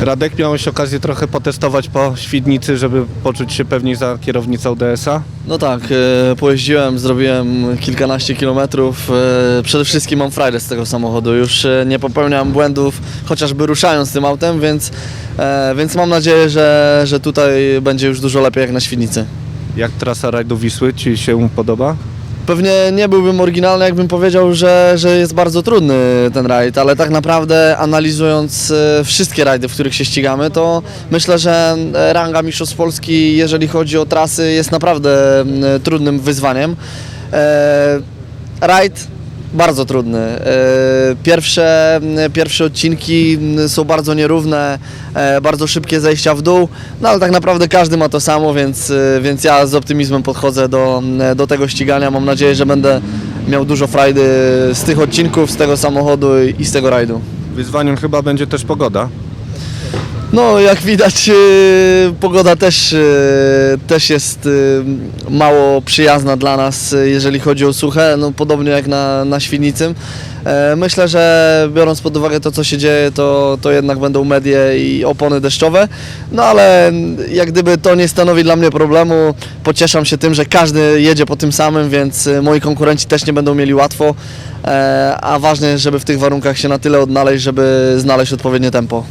Radek, miałeś okazję trochę potestować po Świdnicy, żeby poczuć się pewniej za kierownicą DS-a? No tak, e, pojeździłem, zrobiłem kilkanaście kilometrów. E, przede wszystkim mam frajdę z tego samochodu. Już e, nie popełniam błędów, chociażby ruszając tym autem, więc, e, więc mam nadzieję, że, że tutaj będzie już dużo lepiej jak na Świdnicy. Jak trasa rajdu Wisły Ci się podoba? Pewnie nie byłbym oryginalny, jakbym powiedział, że, że jest bardzo trudny ten rajd, ale tak naprawdę analizując e, wszystkie rajdy, w których się ścigamy, to myślę, że e, ranga Mistrzostw Polski, jeżeli chodzi o trasy, jest naprawdę trudnym wyzwaniem. E, Rajd bardzo trudny. E, Pierwsze, pierwsze odcinki są bardzo nierówne, e, bardzo szybkie zejścia w dół, no ale tak naprawdę każdy ma to samo, więc, e, więc ja z optymizmem podchodzę do, do tego ścigania. Mam nadzieję, że będę miał dużo frajdy z tych odcinków, z tego samochodu i z tego rajdu. Wyzwaniem chyba będzie też pogoda. No, jak widać, e, pogoda też, e, też jest e, mało przyjazna dla nas, jeżeli chodzi o suche, no, podobnie jak na, na Świdnicym. E, Myślę, że biorąc pod uwagę to, co się dzieje, to, to jednak będą medie i opony deszczowe. No ale jak gdyby to nie stanowi dla mnie problemu, pocieszam się tym, że każdy jedzie po tym samym, więc moi konkurenci też nie będą mieli łatwo. E, A ważne żeby w tych warunkach się na tyle odnaleźć, żeby znaleźć odpowiednie tempo.